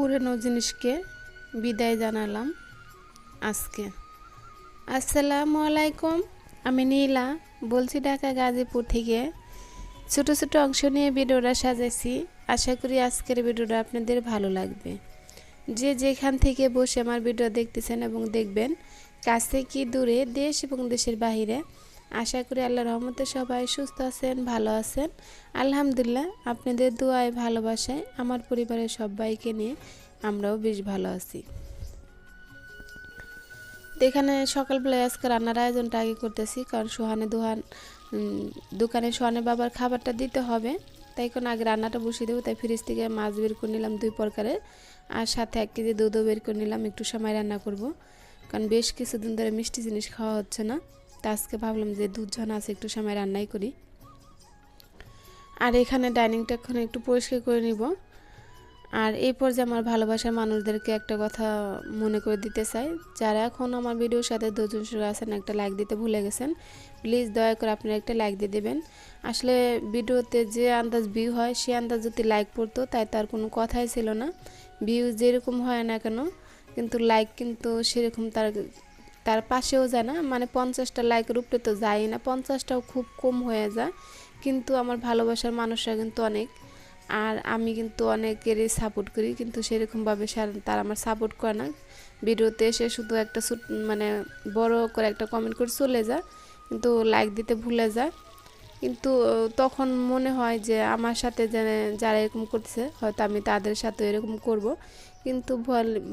পুরনো জিনিসকে বিদায় জানালাম আজকে। আসসালামু আলাইকুম, আমি নীলা, বলছি ঢাকা গাজীপুর থেকে। ছোট ছোট অংশ নিয়ে ভিডিওটা সাজাইছি, আশা করি আজকের ভিডিওটা আপনাদের ভালো লাগবে। যে যেখান থেকে বসে আমার ভিডিও দেখতেছেন এবং দেখবেন, কাছে কি দূরে দেশ এবং দেশের বাহিরে আশা করি আল্লাহ রহমতে সবাই সুস্থ আছেন, ভালো আছেন। আলহামদুলিল্লাহ, আপনাদের দোয়ায়, ভালোবাসায়, আমার পরিবারের সবাইকে নিয়ে আমরাও বেশ ভালো আছি। এখানে সকালবেলায় আজকে রান্নার আয়োজনটা আগে করতেছি, কারণ সোহানে দোহান দোকানে সোহানে বাবার খাবারটা দিতে হবে। তাই কোনো আগে রান্নাটা বসিয়ে দেবো, তাই ফ্রিজ থেকে মাছ বের করে নিলাম দুই প্রকারের। আর সাথে এক কেজি দুধও বের করে নিলাম, একটু সময় রান্না করব। কারণ বেশ কিছুদিন ধরে মিষ্টি জিনিস খাওয়া হচ্ছে না। তা আজকে ভাবলাম যে দুধ ঝন আছে, একটু সময় রান্নাই করি। আর এখানে ডাইনিংটা এখন একটু পরিষ্কার করে নিব। আর এই পর্যায়ে আমার ভালোবাসার মানুষদেরকে একটা কথা মনে করে দিতে চাই, যারা এখন আমার ভিডিওর সাথে দুজন শুরু আছেন, একটা লাইক দিতে ভুলে গেছেন প্লিজ দয়া করে আপনারা একটা লাইক দিয়ে দেবেন। আসলে ভিডিওতে যে আন্দাজ ভিউ হয়, সে আন্দাজ যদি লাইক পড়তো, তাই তার কোনো কথাই ছিল না। ভিউ যেরকম হয় না কেন, কিন্তু লাইক কিন্তু সেরকম তার তার পাশেও যায় না মানে পঞ্চাশটা লাইকের উপরে তো যায় না। পঞ্চাশটাও খুব কম হয়ে যায়, কিন্তু আমার ভালোবাসার মানুষরা কিন্তু অনেক। আর আমি কিন্তু অনেকেরই সাপোর্ট করি, কিন্তু সেরকমভাবে তারা আমার সাপোর্ট করে না। ভিডিওতে এসে শুধু একটা মানে বড় করে একটা কমেন্ট করে চলে যায়, কিন্তু লাইক দিতে ভুলে যায়। কিন্তু তখন মনে হয় যে আমার সাথে যারা এরকম করছে হয়তো আমি তাদের সাথে এরকম করব। কিন্তু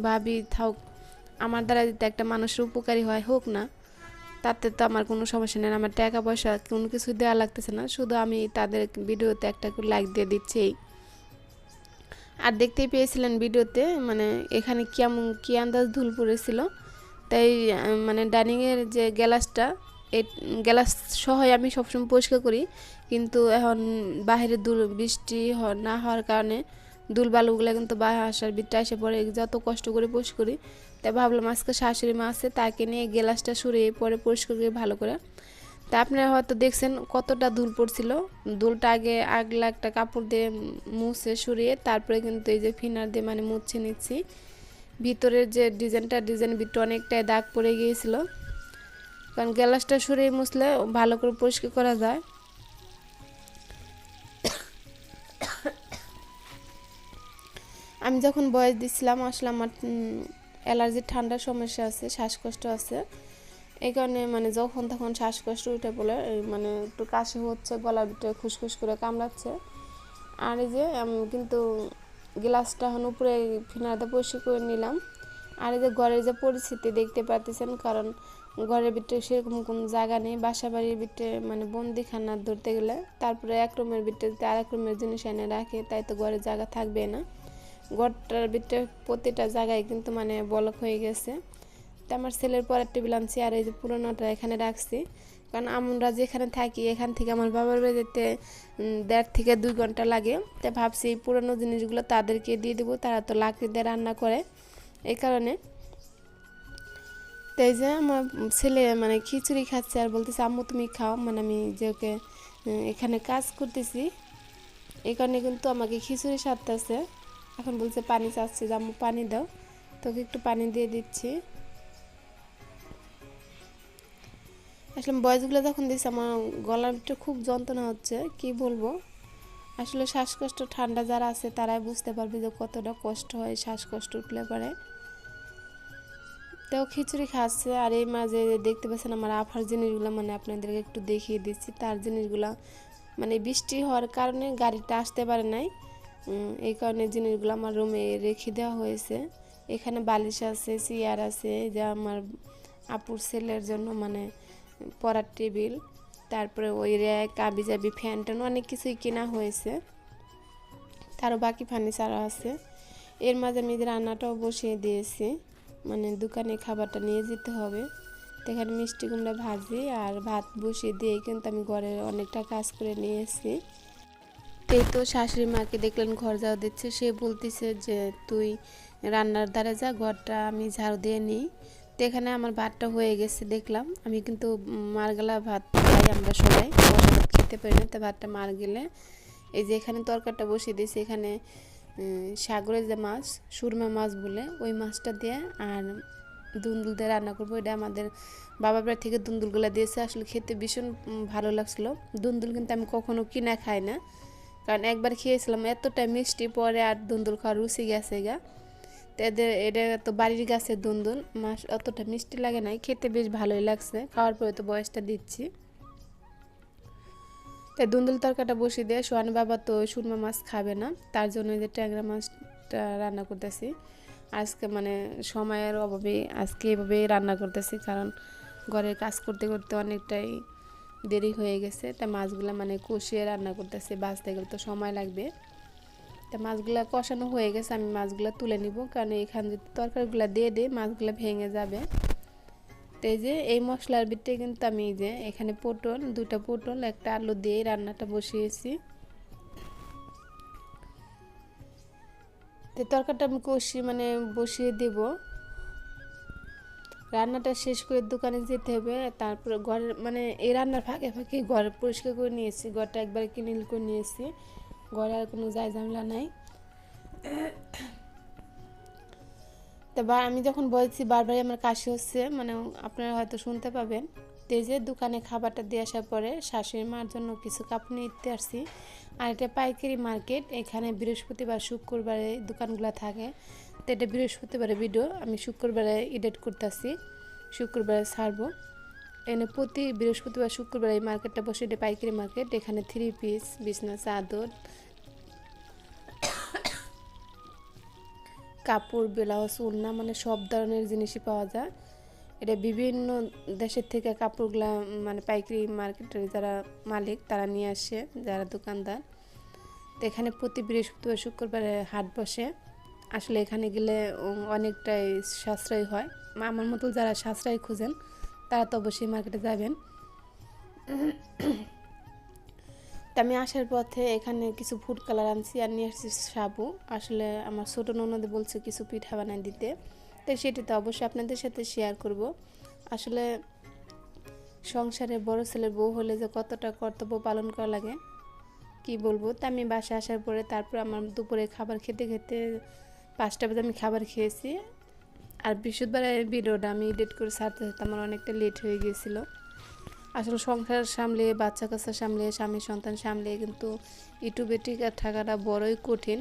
ভাবি থাক আমার দ্বারা যদি একটা মানুষের উপকারী হয়, হোক না, তাতে তো আমার কোনো সমস্যা নেই। আমার টাকা পয়সা কোনো কিছু দেওয়া লাগতেছে না। শুধু আমি তাদের ভিডিওতে একটা লাইক দিয়ে দিচ্ছি। আর দেখতেই পেয়েছিলেন ভিডিওতে মানে এখানে কেমন, কি আন্দাজ ধুল পড়েছিল। তাই মানে ডাইনিংয়ের যে গ্যালাসটা এই গ্যালাস সহই আমি সবসময় পরিষ্কার করি। কিন্তু এখন বাইরে দুল বৃষ্টি না হওয়ার কারণে দুল বালুগুলো কিন্তু আসার বিটটা এসে পড়ে। যত কষ্ট করে পরিষ্কার করি তাই ভাবলাম আজকে শাশুড়ি মা আছে, তাকে নিয়ে গ্যালাসটা সরিয়ে পরে পরিষ্কার করে ভালো করে। তা আপনারা হয়তো দেখছেন কতটা ধুল পড়ছিল। ধুলটা আগে আগলা একটা কাপড় দিয়ে মুছে সরিয়ে তারপরে কিন্তু এই যে ফিনার দিয়ে মানে মুছে নিচ্ছি। ভিতরের যে ডিজাইনটা, ডিজাইন ভিতরে অনেকটাই দাগ পড়ে গিয়েছিল। কারণ গ্যালাসটা সরিয়ে মুছলে ভালো করে পরিষ্কার করা যায়। আমি যখন বয়স দিচ্ছিলাম আসলে আমার অ্যালার্জির ঠান্ডার সমস্যা আছে, শ্বাসকষ্ট আছে। এই কারণে মানে যখন তখন শ্বাসকষ্ট উঠে পড়ে মানে একটু কাশি হচ্ছে, গলার ভিতরে খুসখুস করে কামড়াচ্ছে। আর এই যে কিন্তু গ্লাসটা এখন উপরে ফিনাতে পরিষ্কার করে নিলাম। আর এই যে ঘরের যে পরিস্থিতি দেখতে পাচ্ছেন কারণ ঘরের ভিতরে সেরকম কোনো জায়গা নেই বাসা বাড়ির ভিতরে মানে বন্দিখানা ধরতে গেলে, তারপরে এক রুমের ভিতরে যদি আরেক রুমের জিনিস এনে রাখে, তাই তো ঘরে জায়গা থাকবে না। ঘরটার ভিতরে প্রতিটা জায়গায় কিন্তু মানে বলক হয়ে গেছে। তো আমার ছেলের পরের টেবিল আনছি আর এই যে পুরোনোটা এখানে রাখছি। কারণ আমরা যেখানে থাকি, এখান থেকে আমার বাবার বাড়ি যেতে দেড় থেকে দুই ঘণ্টা লাগে। তাই ভাবছি এই পুরোনো জিনিসগুলো তাদেরকে দিয়ে দেবো, তারা তো লাকড়ি দিয়ে রান্না করে। এই কারণে তাই যে আমার ছেলে মানে খিচুড়ি খাচ্ছে আর বলতেছে, আম্মু, তুমি খাও। মানে আমি যে ওকে এখানে কাজ করতেছি। এই কারণে কিন্তু আমাকে খিচুড়ি সারতেছে। এখন বলছে, পানি চাচ্ছে যে আম্মু পানি দাও। তোকে একটু পানি দিয়ে দিচ্ছি। আসলে বয়সগুলো যখন দিচ্ছে আমার গলার খুব যন্ত্রণা হচ্ছে, কি বলব? আসলে শ্বাসকষ্ট, ঠান্ডা যারা আছে, তারাই বুঝতে পারবে যে কতটা কষ্ট হয় শ্বাসকষ্ট উঠলে পরে। তো খিচুড়ি খাচ্ছে, আর এই মাঝে দেখতে পাচ্ছেন আমার আফার জিনিসগুলো মানে আপনাদেরকে একটু দেখিয়ে দিচ্ছি। তার জিনিসগুলো মানে বৃষ্টি হওয়ার কারণে গাড়িটা আসতে পারে নাই। এই কারণে জিনিসগুলো আমার রুমে রেখে দেওয়া হয়েছে। এখানে বালিশ আছে চেয়ার আছে যে আমার আপুর ছেলের জন্য মানে পড়ার টেবিল। তারপরে ওই র্যাক আবি জাবি ফ্যান ট্যান অনেক কিছুই কেনা হয়েছে। তারও বাকি ফার্নিচারও আছে। এর মাঝে আমি রান্নাটাও বসিয়ে দিয়েছি। মানে দোকানে খাবারটা নিয়ে যেতে হবে। এখানে মিষ্টি কুমড়া ভাজি আর ভাত বসিয়ে দিয়ে কিন্তু আমি ঘরে অনেকটা কাজ করে নিয়ে এসেছি এই তো শাশুড়ি মাকে দেখলেন ঘর যাওয়া দিচ্ছে। সে বলতেছে যে, তুই রান্নার ধারে যা, ঘরটা আমি ঝাড়ু দিয়ে নিই। তো এখানে আমার ভাতটা হয়ে গেছে, দেখলাম। আমি কিন্তু মারগেলা ভাত খাই আমরা সবাই। খেতে পারি না, তো ভাতটা মার গেলে এই যে এখানে তরকারিটা বসিয়ে দিয়েছি, এখানে সাগরের যে মাছ, সুরমা মাছ বলে, ওই মাছটা দিয়ে আর দুন্দুল দিয়ে রান্না করব। এটা আমাদের বাবা বাড়ি থেকে দুন্দুলগুলো দিয়েছে। আসলে খেতে ভীষণ ভালো লাগছিল। দুন্দুল কিন্তু আমি কখনো কিনা খাই না। কারণ একবার খেয়েছিলাম, এতটা মিষ্টি পরে আর দুন্দুল খাওয়ার রুচি গেছে গা। এদের, এটা তো বাড়ির গাছের দুন্দুল মাছ অতটা মিষ্টি লাগে নাই, খেতে বেশ ভালোই লাগছে, খাওয়ার পরে তো বয়সটা দিচ্ছি। তাই দুন্দুল তরকাটা বসিয়ে দিয়ে, সোহান বাবা তো সুরমা মাছ খাবে না, তার জন্য যে ট্যাংরা মাছটা রান্না করতেছি। আজকে মানে সময়ের অভাবে আজকে এভাবেই রান্না করতেছি, কারণ ঘরের কাজ করতে করতে অনেকটাই দেরি হয়ে গেছে। তা মাছগুলো মানে কষিয়ে রান্না করতেছে, বাঁচতে গেলে তো সময় লাগবে। তা মাছগুলো কষানো হয়ে গেছে, আমি মাছগুলো তুলে নিব। কারণ এখানে যদি তরকারিগুলো দিয়ে দিই, মাছগুলো ভেঙে যাবে। তো এই যে, এই মশলার ভিতরে কিন্তু আমি যে, এখানে পটল দুটা পটল, একটা আলু দিয়ে রান্নাটা বসিয়েছি। তো তরকারিটা আমি কষি মানে বসিয়ে দেব। রান্নাটা শেষ করে দোকানে যেতে হবে, তারপর ঘরের মানে এই রান্নার ফাঁকে ফাঁকে ঘর পরিষ্কার করে নিয়েছি, ঘরটা একবার ক্লিন করে নিয়েছি, ঘরে আর কোনো যায় ঝামেলা নাই। তো আমি যখন বলছি বারবারই আমার কাশি হচ্ছে মানে আপনারা হয়তো শুনতে পাবেন, তো এই যে দোকানে খাবারটা দিয়ে আসার পরে শাশুড়ি মার জন্য কিছু কাপড় নিতে আসছি, আর এটা পাইকারি মার্কেট, এখানে বৃহস্পতিবার, শুক্রবারে দোকানগুলো থাকে। তো এটা বৃহস্পতিবারে ভিডিও আমি শুক্রবারে এডিট করতেছি, শুক্রবারে ছাড়বো। এখানে প্রতি বৃহস্পতিবার, শুক্রবার এই মার্কেটটা বসে, এটা পাইকারি মার্কেট এখানে থ্রি পিস বিছনা, চাদর, কাপড় ব্লাউজ উন্না মানে সব ধরনের জিনিসই পাওয়া যায়। এটা বিভিন্ন দেশের থেকে কাপড়গুলা মানে পাইকারি মার্কেটের যারা মালিক, তারা নিয়ে আসে, যারা দোকানদার। এখানে প্রতি বৃহস্পতিবার, শুক্রবারে হাট বসে। আসলে এখানে গেলে অনেকটাই সাশ্রয় হয়। আমার মতো যারা সাশ্রয় খুঁজেন, তারা তো অবশ্যই মার্কেটে যাবেন। তা আমি আসার পথে এখানে কিছু ফুড কালার আনছি আর নিয়ে আসছি সাবু। আসলে আমার ছোটো ননদে বলছে কিছু পিঠা বানাই দিতে। তো সেটি তো অবশ্যই আপনাদের সাথে শেয়ার করব। আসলে সংসারে বড় ছেলের বউ হলে যে কতটা কর্তব্য পালন করা লাগে, কি বলব? তা আমি বাসায় আসার পরে তারপর আমার দুপুরে খাবার খেতে খেতে পাঁচটা বাজে আমি খাবার খেয়েছি। আর বৃহস্পতিবারের ভিডিওটা আমি এডিট করে ছাড়তে ছাড়তে আমার অনেকটা লেট হয়ে গিয়েছিল। আসলে সংসার সামলে বাচ্চা কাচ্চা সামলে স্বামী, সন্তান সামলে কিন্তু ইউটিউবে টিকা থাকাটা বড়ই কঠিন।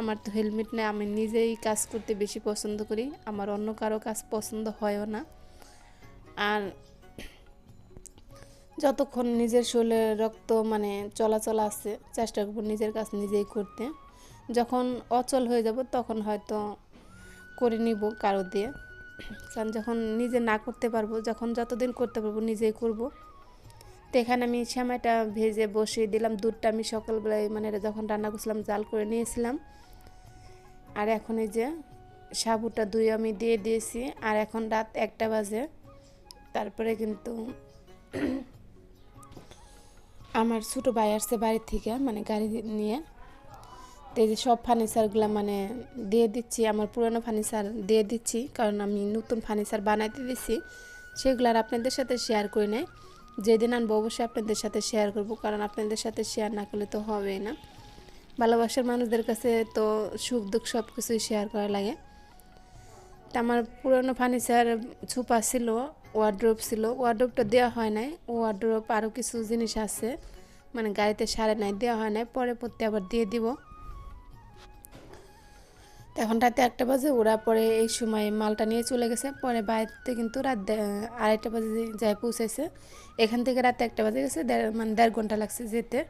আমার তো হেলমেট নেই, আমি নিজেই কাজ করতে বেশি পছন্দ করি। আমার অন্য কারও কাজ পছন্দ হয়ও না। আর যতক্ষণ নিজের শরীরে রক্ত মানে চলাচল আছে, চেষ্টা করব নিজের কাজ নিজেই করতে। যখন অচল হয়ে যাব তখন হয়তো করে নিব কারও দিয়ে। কারণ যখন নিজে না করতে পারব, যখন যতদিন করতে পারব নিজেই করব। তো এখানে আমি শ্যামাটা ভেজে বসিয়ে দিলাম, দুধটা আমি সকালবেলায় মানে যখন রান্না করছিলাম, জাল করে নিয়েছিলাম। আর এখন এই যে সাবুটা দুই আমি দিয়ে দিয়েছি, আর এখন রাত একটা বাজে। তারপরে কিন্তু আমার ছোটো ভাই আসছে বাড়ির থেকে মানে গাড়ি নিয়ে। তো এই যে সব ফার্নিচারগুলো মানে দিয়ে দিচ্ছি, আমার পুরনো ফার্নিচার দিয়ে দিচ্ছি, কারণ আমি নতুন ফার্নিচার বানাইতে দিচ্ছি সেগুলো আর আপনাদের সাথে শেয়ার করে নেই। যেদিন আনব অবশ্যই আপনাদের সাথে শেয়ার করব, কারণ আপনাদের সাথে শেয়ার না করলে তো হবেই না। ভালোবাসার মানুষদের কাছে তো সুখ দুঃখ সব কিছুই শেয়ার করা লাগে। তা আমার পুরনো ফার্নিচার ছুপা ছিল ওয়ার্ড্রোপ ছিল ওয়ার্ড্রোপটা দেওয়া হয় নাই ওয়ার্ড্রোপ আরও কিছু জিনিস আছে মানে গাড়িতে সারে নাই, দেওয়া হয় নাই, পরে পড়তে আবার দিয়ে দিব। এখন রাতে একটা বাজে, ওরা পরে এই সময় মালটা নিয়ে চলে গেছে। পরে বাড়িতে কিন্তু রাত আড়াইটা বাজে যায় পৌঁছেছে এখান থেকে রাতে একটা বাজে গেছে, দেড়- মানে দেড় ঘণ্টা লাগছে যেতে।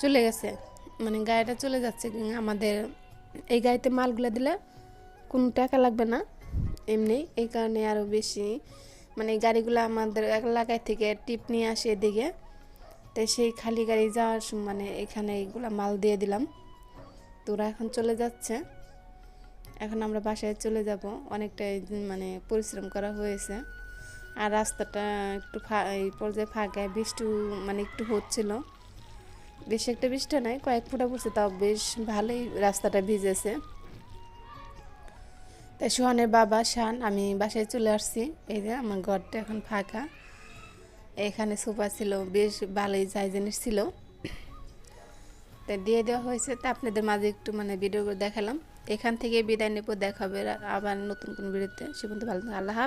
চলে গেছে। মানে গাড়িটা চলে যাচ্ছে আমাদের এই গাড়িতে মালগুলো দিলে কোনো টাকা লাগবে না, এমনি। এই কারণে আরও বেশি মানে গাড়িগুলো আমাদের এলাকায় থেকে টিপ নিয়ে আসে এদিকে। তো সেই খালি গাড়ি যাওয়ার মানে এখানে এইগুলা মাল দিয়ে দিলাম। তো ওরা এখন চলে যাচ্ছে। এখন আমরা বাসায় চলে যাব। অনেকটাই মানে পরিশ্রম করা হয়েছে। আর রাস্তাটা একটু এই পর্যায়ে ফাঁকায় বৃষ্টি মানে একটু হচ্ছিল। বেশ একটা বৃষ্টি নয় কয়েক ফোঁটা পড়ছে, তাও বেশ ভালোই রাস্তাটা ভিজেছে। তাই সোহানের বাবা, শান, আমি বাসায় চলে আসছি। এই যে আমার ঘরটা এখন ফাঁকা। এখানে সোফা ছিল, বেশ ভালোই যাই জিনিস ছিল। তা দিয়ে দেওয়া হয়েছে। তা আপনাদের মাঝে একটু মানে ভিডিও করে দেখালাম। এখান থেকে বিদায় নেব দেখাবে আবার নতুন কোন ভিডিওতে। সে পর্যন্ত ভালো আল্লাহ হাফেজ।